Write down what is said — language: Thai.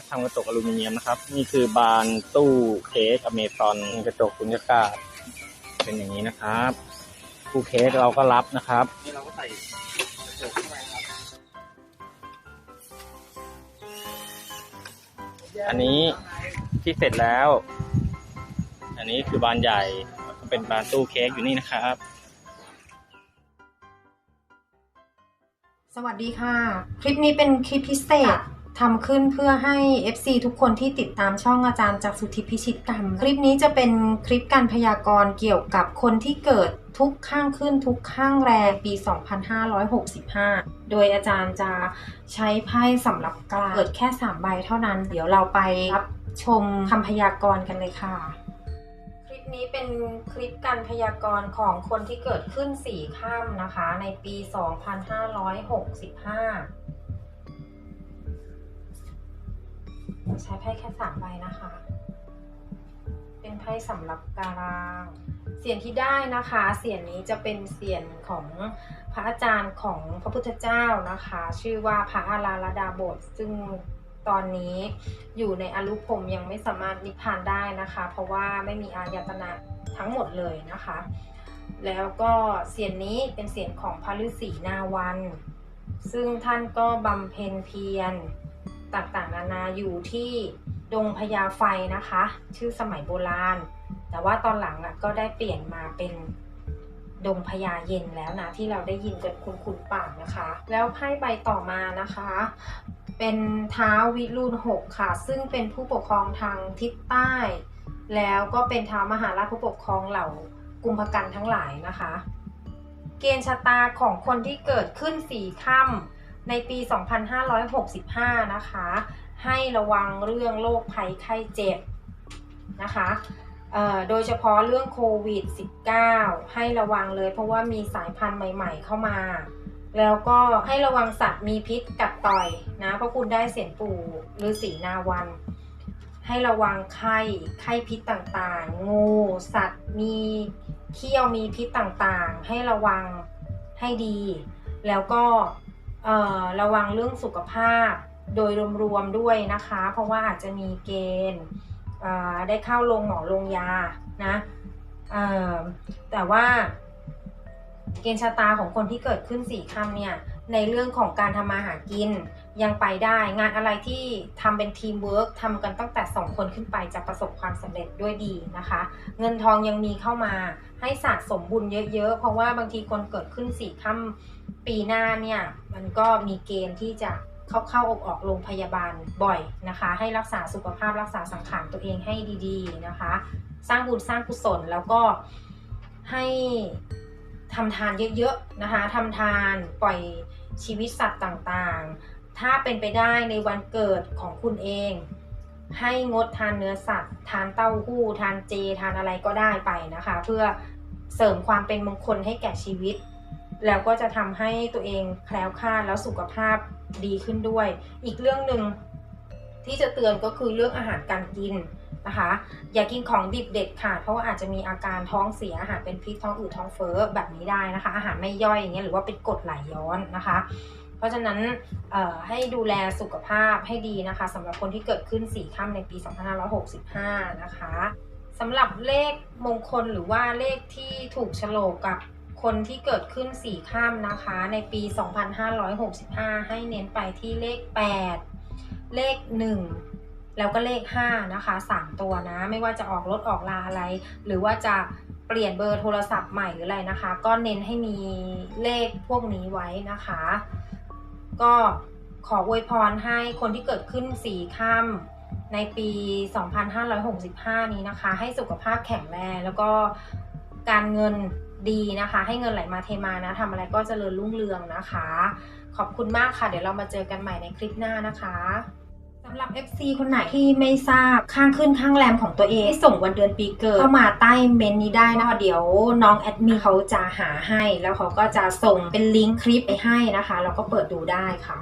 นะครับ นี่คือบานตู้เค้กอเมซอนกระจกสุญญากาศเป็นอย่างนี้นะครับตู้เค้กเราก็รับนะครับนี่เราก็ใส่กระจกเข้าไปครับอันนี้ที่เสร็จแล้ว อันนี้คือบานใหญ่ก็เป็นบานตู้เค้กอยู่นี่นะครับสวัสดีค่ะ คลิปนี้เป็นคลิปพิเศษ ทำขึ้นเพื่อให้ FC ทุกคนที่ติดตามช่องอาจารย์จากสุทธิพิชิตกรรม คลิปนี้จะเป็นคลิปการพยากรณ์เกี่ยวกับคนที่เกิดทุกข้างขึ้นทุกข้างแรมปี 2565 โดยอาจารย์จะใช้ไพ่สำหรับกลางเกิดแค่ 3 ใบเท่านั้น เดี๋ยวเราไปรับชมคำพยากรณ์กันเลยค่ะ คลิปนี้เป็นคลิปการพยากรณ์ของคนที่เกิดขึ้นสี่ข้ามนะคะ ในปี 2565 ใช้ไพ่แค่สามใบนะคะ เป็นไพ่สำหรับกลางเสียงที่ได้นะคะ เสียงนี้จะเป็นเสียงของพระอาจารย์ของพระพุทธเจ้านะคะ ชื่อว่าพระอาราลดาบท ซึ่งตอนนี้อยู่ในอรูปภพยังไม่สามารถนิพพานได้นะคะ เพราะว่าไม่มีอายตนะทั้งหมดเลยนะคะ แล้วก็เสียงนี้เป็นเสียงของพระฤาษีนาวัน ซึ่งท่านก็บำเพ็ญเพียร ต่างๆ นานาอยู่ที่ดงพญาไฟนะคะ ชื่อสมัยโบราณ แต่ว่าตอนหลังอะก็ได้เปลี่ยนมาเป็นดงพญาเย็นแล้วนะที่เราได้ยินกันคุ้นๆปากนะคะ แล้วไพ่ใบต่อมานะคะ เป็นท้าววิรุณหกค่ะ ซึ่งเป็นผู้ปกครองทางทิศใต้ แล้วก็เป็นท้าวมหาราชผู้ปกครองเหล่ากุมภกันทั้งหลายนะคะ เกณฑ์ชะตาของคนที่เกิดขึ้นสี่ค่ำ ในปี 2565 นะคะ ให้ระวังเรื่องโรคภัยไข้เจ็บนะคะโดยเฉพาะเรื่องโควิด -19 ให้ระวังเลยเพราะว่ามีสายพันธุ์ใหม่ๆเข้ามา แล้วก็ให้ระวังสัตว์มีพิษกัดต่อยนะเพราะคุณได้เสียงปู่ฤาษีนาวัน ให้ระวังไข้ไข้พิษต่างๆ งู สัตว์มีเขี้ยวมีพิษต่างๆ ให้ระวังให้ดี แล้วก็ ระวังเรื่องสุขภาพโดยรวมๆด้วยนะคะ เพราะว่าอาจจะมีเกณฑ์ได้เข้าโรงหมอโรงยานะแต่ว่าเกณฑ์ชะตาของคนที่เกิดขึ้นสี่ค่ำเนี่ยในเรื่องของการทำมาหากิน ยังไปได้ งานอะไรที่ทำเป็นทีมเวิร์กทำกันตั้งแต่ 2 คนขึ้นไปจะประสบความสำเร็จด้วยดีนะคะ เงินทองยังมีเข้ามาให้สะสมบุญเยอะๆ เพราะว่าบางทีคนเกิดขึ้นสี่ค่ำปีหน้าเนี่ย มันก็มีเกณฑ์ที่จะเข้าเข้าออกออกโรงพยาบาลบ่อยนะคะ ให้รักษาสุขภาพรักษาสังขารตัวเองให้ดีๆนะคะ สร้างบุญสร้างกุศลแล้วก็ให้ทำทานเยอะๆนะคะทำทานปล่อยชีวิตสัตว์ต่างๆ ถ้าเป็นไปได้ในวันเกิดของคุณเอง ให้งดทานเนื้อสัตว์ ทานเต้าหู้ ทานเจ ทานอะไรก็ได้ไปนะคะ เพื่อเสริมความเป็นมงคลให้แก่ชีวิต แล้วก็จะทำให้ตัวเองแคล้วคลาดแล้วสุขภาพดีขึ้นด้วย อีกเรื่องหนึ่งที่จะเตือนก็คือเรื่องอาหารการกินนะคะ อย่ากินของดิบเด็ดขาดเพราะว่าอาจจะมีอาการท้องเสียอาหารเป็นพิษท้องอืดท้องเฟ้อแบบนี้ได้นะคะ อาหารไม่ย่อยอย่างเงี้ยหรือว่าเป็นกรดไหลย้อนนะคะ เพราะฉะนั้นให้ดูแลสุขภาพให้ดีนะคะสำหรับคนที่เกิดขึ้น4ค่ำในปี 2565 นะคะสำหรับเลขมงคลหรือว่าเลขที่ถูกโฉลกกับคนที่เกิดขึ้น4ค่ำนะคะ ในปี 2565 ให้เน้นไปที่เลข 8 เลข 1 แล้วก็เลข 5 นะคะ 3 ตัวนะ ไม่ว่าจะออกรถออกลาอะไร หรือว่าจะเปลี่ยนเบอร์โทรศัพท์ใหม่หรืออะไรนะคะ ก็เน้นให้มีเลขพวกนี้ไว้นะคะ ก็ขออวยพรให้คนที่เกิดขึ้นสี่ค่ำในปี 2565 นี้นะคะ ให้สุขภาพแข็งแรงแล้วก็การเงินดีนะคะ ให้เงินไหลมาเทมานะทำอะไรก็เจริญรุ่งเรืองนะคะ ขอบคุณมากค่ะ เดี๋ยวเรามาเจอกันใหม่ในคลิปหน้านะคะ สำหรับ FC คนไหนที่ไม่ทราบข้างขึ้นข้างแรมของตัวเองให้ส่งวันเดือนปีเกิดเข้ามาใต้เมนนี้ได้นะคะเดี๋ยวน้องแอดมินเขาจะหาให้ แล้วเขาก็จะส่งเป็นลิงก์คลิปไปให้นะคะ แล้วก็เปิดดูได้ค่ะ